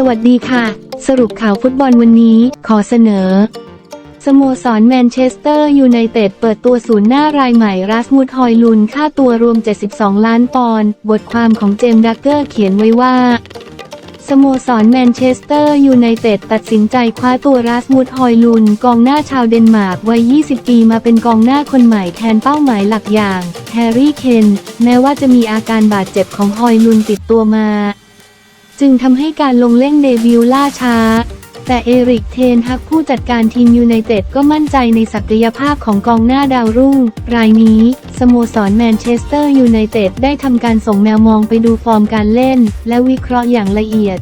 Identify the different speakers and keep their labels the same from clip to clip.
Speaker 1: สวัสดีค่ะ สรุปข่าวฟุตบอลวันนี้ขอเสนอ สโมสรแมนเชสเตอร์ยูไนเต็ดเปิดตัวศูนย์หน้ารายใหม่รัสมุดฮอยลุน ค่าตัวรวม 72 ล้านปอนด์บทความของเจมส์ดักเกอร์เขียนไว้ว่าสโมสรแมนเชสเตอร์ยูไนเต็ดตัดสินใจคว้าตัวรัสมุดฮอยลุน กองหน้าชาวเดนมาร์กวัย 20 ปีมาเป็นกองหน้าคนใหม่แทนเป้าหมายหลักอย่างแฮร์รี่เคนแม้ว่าจะมีอาการบาดเจ็บของฮอยลุนติดตัวมา จึงทำให้การลงเล่นเดบิวต์ล่าช้า แต่เอริกเทนฮักผู้จัดการทีมยูไนเต็ดก็มั่นใจในศักยภาพของกองหน้าดาวรุ่ง รายนี้ สโมสรแมนเชสเตอร์ยูไนเต็ดได้ทำการส่งแมวมองไปดูฟอร์มการเล่น และวิเคราะห์อย่างละเอียด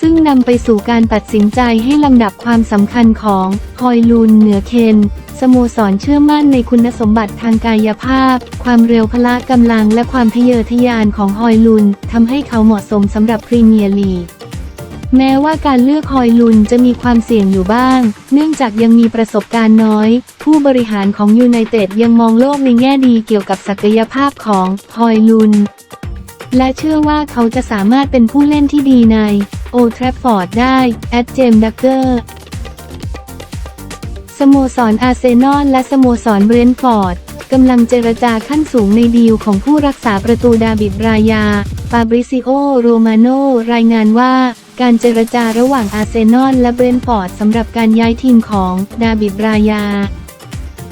Speaker 1: ซึ่งนำไปสู่การตัดสินใจให้ลำดับความสำคัญของฮอยลุนเหนือเคน สโมสรเชื่อมั่นในคุณสมบัติทางกายภาพ ความเร็วพละกำลังและความทะเยอทะยานของฮอยลุนทำให้เขาเหมาะสมสำหรับพรีเมียร์ลีกแม้ว่าการเลือกฮอยลุนจะมีความเสี่ยงอยู่บ้าง เนื่องจากยังมีประสบการณ์น้อย ผู้บริหารของยูไนเต็ดยังมองโลกในแง่ดีเกี่ยวกับศักยภาพของฮอยลุน และเชื่อว่าเขาจะสามารถเป็นผู้เล่นที่ดีในโอทรฟอร์ดได้ แอดเจมดักเกอร์ โมสรอาร์เซนอลและสโมสรเบรนท์ฟอร์ดกำลังเจรจาขั้นสูงในดีลของผู้รักษาประตูดาบิดรายา ฟาบริซิโอ โรมาโน รายงานว่า การเจรจาระหว่างอาร์เซนอลและเบรนท์ฟอร์ดสำหรับการย้ายทีมของดาบิดรายา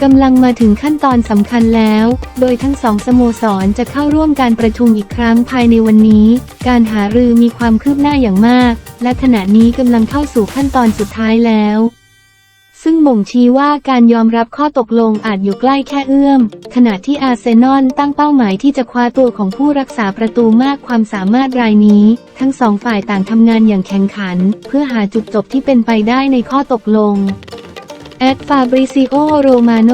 Speaker 1: กำลังมาถึงขั้นตอนสำคัญแล้ว โดยทั้งสองสโมสรจะเข้าร่วมการประชุมอีกครั้งภายในวันนี้ การหารือมีความคืบหน้าอย่างมาก และขณะนี้กำลังเข้าสู่ขั้นตอนสุดท้ายแล้ว ซึ่งบ่งชี้ว่าการยอมรับข้อตกลงอาจอยู่ใกล้แค่เอื้อม ขณะที่อาร์เซนอลตั้งเป้าหมายที่จะคว้าตัวของผู้รักษาประตูมากความสามารถรายนี้ ทั้งสองฝ่ายต่างทำงานอย่างแข่งขัน เพื่อหาจุดจบที่เป็นไปได้ในข้อตกลงแอดฟาบริซิโอโรมาโน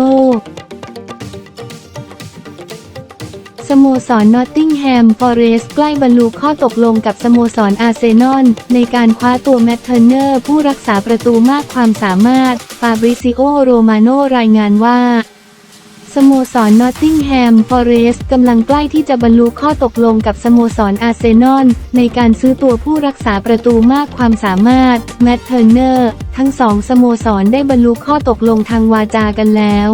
Speaker 1: สโมสรนอตติงแฮมฟอเรสต์ใกล้บรรลุข้อตกลงกับสโมสรอาร์เซนอลในการคว้าตัวแมตเทอร์เนอร์ผู้รักษาประตูมากความสามารถ ฟาบริซิโอ โรมาโนรายงานว่าสโมสรนอตติงแฮมฟอเรสต์กำลังใกล้ที่จะบรรลุข้อตกลงกับสโมสรอาร์เซนอลในการซื้อตัวผู้รักษาประตูมากความสามารถ แมตเทอร์เนอร์ ทั้งสองสโมสรได้บรรลุข้อตกลงทางวาจากันแล้ว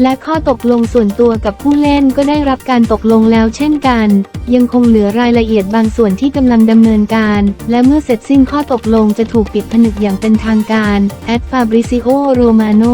Speaker 1: และข้อตกลงส่วนตัวกับผู้เล่นก็ได้รับการตกลงแล้วเช่นกัน ยังคงเหลือรายละเอียดบางส่วนที่กำลังดำเนินการ และเมื่อเสร็จสิ้นข้อตกลงจะถูกปิดผนึกอย่างเป็นทางการแอดฟาบริซิโอโรมาโน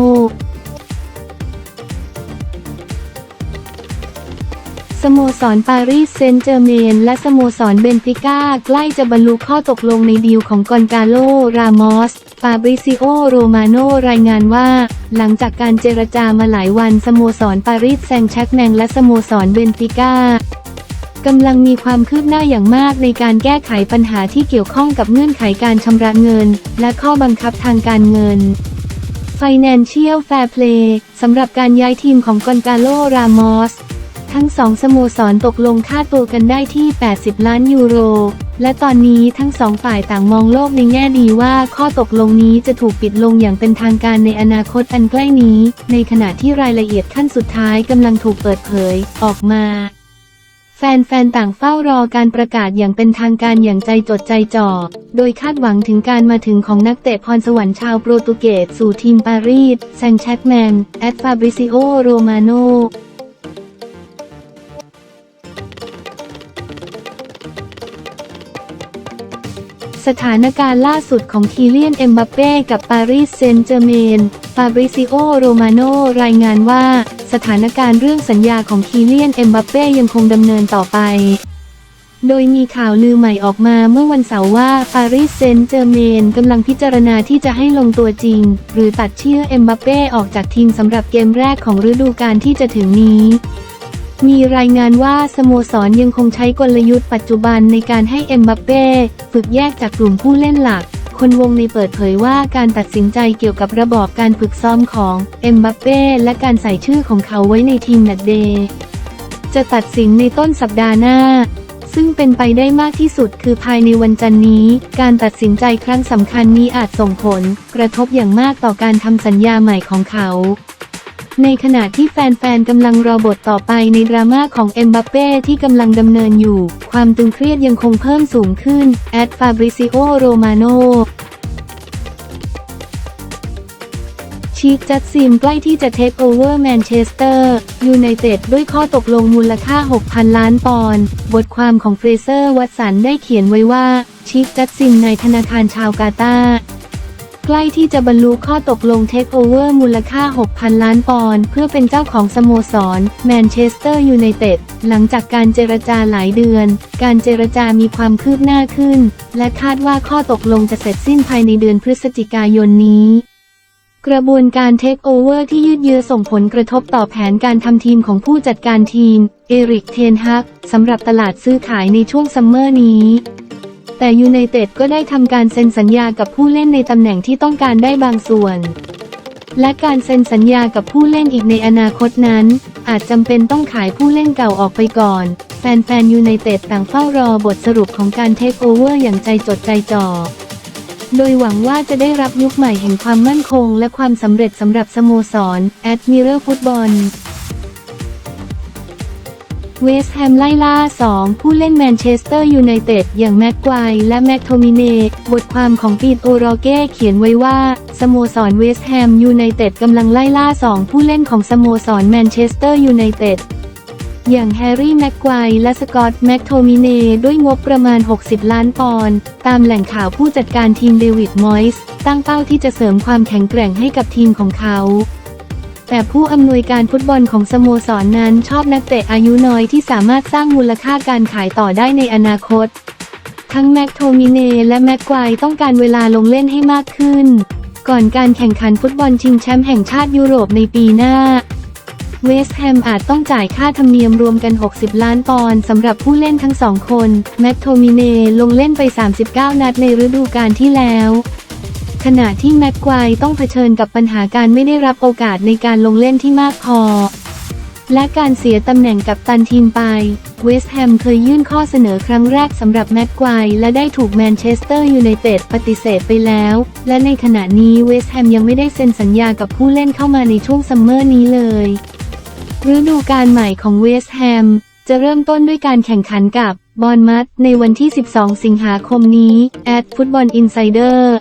Speaker 1: สโมสรปารีสเซนต์เจอร์เมนและสโมสรเบนฟิก้าใกล้จะบรรลุข้อตกลงในดีลของกอนกาโล รามอส ฟาบริซิโอ โรมาโนรายงานว่า หลังจากการเจรจามาหลายวันสโมสรปารีสแซงต์แชกแมงและสโมสรเบนฟิก้ากำลังมีความคืบหน้าอย่างมากในการแก้ไขปัญหาที่เกี่ยวข้องกับเงื่อนไขการชำระเงิน และข้อบังคับทางการเงิน Financial Fair Play สำหรับการย้ายทีมของกอนกาโล รามอส ทั้งสองสโมสรตกลงค่าตัวกันได้ที่ 80 ล้านยูโร และตอนนี้ทั้งสองฝ่ายต่างมองโลกในแง่ดีว่าข้อตกลงนี้จะถูกปิดลงอย่างเป็นทางการในอนาคตอันใกล้นี้ ในขณะที่รายละเอียดขั้นสุดท้ายกำลังถูกเปิดเผยออกมาแฟนๆ ต่างเฝ้ารอการประกาศอย่างเป็นทางการอย่างใจจดใจจ่อ โดยคาดหวังถึงการมาถึงของนักเตะพรสวรรค์ชาวโปรตุเกสสู่ทีมปารีส แซงต์แชกแมน แอดฟาบริซิโอ โรมาโน สถานการณ์ล่าสุดของคีเลียนเอ็มบัปเป้กับปารีสเซนต์เจอร์เมนฟาบริซิโอ โรมาโนรายงานว่า สถานการณ์เรื่องสัญญาของคีเลียนเอ็มบัปเป้ยังคงดำเนินต่อไป โดยมีข่าวลือใหม่ออกมาเมื่อวันเสาร์ว่าปารีสเซนต์เจอร์เมนกำลังพิจารณาที่จะให้ลงตัวจริง หรือตัดเชื่อเอ็มบัปเป้ออกจากทีมสำหรับเกมแรกของฤดูกาลที่จะถึงนี้ มีรายงานว่าสโมสรยังคงใช้กลยุทธ์ปัจจุบันในการให้เอ็มบัปเป้ฝึกแยกจากกลุ่มผู้เล่นหลัก คนวงในเปิดเผยว่าการตัดสินใจเกี่ยวกับระบอบการฝึกซ้อมของเอ็มบัปเป้และการใส่ชื่อของเขาไว้ในทีมนัดเดย์จะตัดสินในต้นสัปดาห์หน้า ซึ่งเป็นไปได้มากที่สุดคือภายในวันจันนี้ การตัดสินใจครั้งสำคัญนี้อาจส่งผล กระทบอย่างมากต่อการทำสัญญาใหม่ของเขา ในขณะที่แฟนๆกำลังรอบทต่อไปในดราม่าของเอ็มบัปเป้ที่กำลังดำเนินอยู่ ความตึงเครียดยังคงเพิ่มสูงขึ้น แอดฟาบริซิโอโรมาโนชีคจัดซิมใกล้ที่จะเทคโอเวอร์แมนเชสเตอร์ยูไนเต็ดด้วยข้อตกลงมูลค่า 6,000 ล้านปอนด์บทความของเฟรเซอร์วัตสันได้เขียนไว้ว่าชีคจัดซิมในธนาคารชาวกาตา ใกล้ที่จะบรรลุข้อตกลงเทคโอเวอร์มูลค่า 6,000 ล้านปอนด์เพื่อเป็นเจ้าของสโมสรแมนเชสเตอร์ยูไนเต็ดหลังจากการเจรจาหลายเดือน การเจรจามีความคืบหน้าขึ้น และคาดว่าข้อตกลงจะเสร็จสิ้นภายในเดือนพฤศจิกายนนี้กระบวนการเทคโอเวอร์ที่ยืดเยื้อส่งผลกระทบต่อแผนการทำทีมของผู้จัดการทีม เอริกเทนฮักสำหรับตลาดซื้อขายในช่วงซัมเมอร์นี้ แต่ยูไนเต็ดก็ได้ทำการเซ็นสัญญากับผู้เล่นในตำแหน่งที่ต้องการได้บางส่วน และการเซ็นสัญญากับผู้เล่นอีกในอนาคตนั้น อาจจำเป็นต้องขายผู้เล่นเก่าออกไปก่อน แฟนๆยูไนเต็ดต่างเฝ้ารอบทสรุปของการเทคโอเวอร์อย่างใจจดใจจ่อโดยหวังว่าจะได้รับยุคใหม่แห่งความมั่นคงและความสำเร็จสำหรับสโมสรแอดมิเรอร์ฟุตบอล เวสต์แฮมไล่ล่า 2 ผู้เล่นแมนเชสเตอร์ยูไนเต็ดอย่างแม็กไกวร์และแม็กโทมิเนบทความของปีโตโรเก้เขียนไว้ว่า สโมสรเวสต์แฮมยูไนเต็ดกำลังไล่ล่า 2 ผู้เล่นของสโมสรแมนเชสเตอร์ยูไนเต็ดอย่างแฮร์รี่แม็กไกวและสกอตต์แม็กโทมิเนด้วยงบประมาณ 60 ล้านปอนด์ตามแหล่งข่าวผู้จัดการทีมเดวิดมอยส์ตั้งเป้าที่จะเสริมความแข็งแกร่งให้กับทีมของเขา แต่ผู้อำนวยการฟุตบอลของสโมสรนนั้นชอบนักเตะอายุน้อยที่สามารถสร้างมูลค่าการขายต่อได้ในอนาคต ทั้งแม็กโทมิเนและแม็กไกวต้องการเวลาลงเล่นให้มากขึ้น ก่อนการแข่งขันฟุตบอลชิงแชมป์แห่งชาติยุโรปในปีหน้า เวสต์แฮมอาจต้องจ่ายค่าธรรมเนียมรวมกัน 60 ล้านปอนด์สำหรับผู้เล่นทั้งสองคน แม็กโทมิเนลงเล่นไป 39 นัดในฤดูกาลที่แล้ว ขณะที่แม็กไกวร์ต้องเผชิญกับปัญหาการไม่ได้รับโอกาสในการลงเล่นที่มากพอ และการเสียตำแหน่งกับตันทีมไป เวสต์แฮมเคยยื่นข้อเสนอครั้งแรกสำหรับแม็กไกวร์และได้ถูกแมนเชสเตอร์ยูไนเต็ดปฏิเสธไปแล้ว และในขณะนี้เวสต์แฮมยังไม่ได้เซ็นสัญญากับผู้เล่นเข้ามาในช่วงซัมเมอร์นี้เลยฤดูกาลใหม่ของเวสต์แฮมจะเริ่มต้นด้วยการแข่งขันกับบอลมัดในวันที่ 12 สิงหาคมนี้ แอดฟุตบอลอินไซเดอร์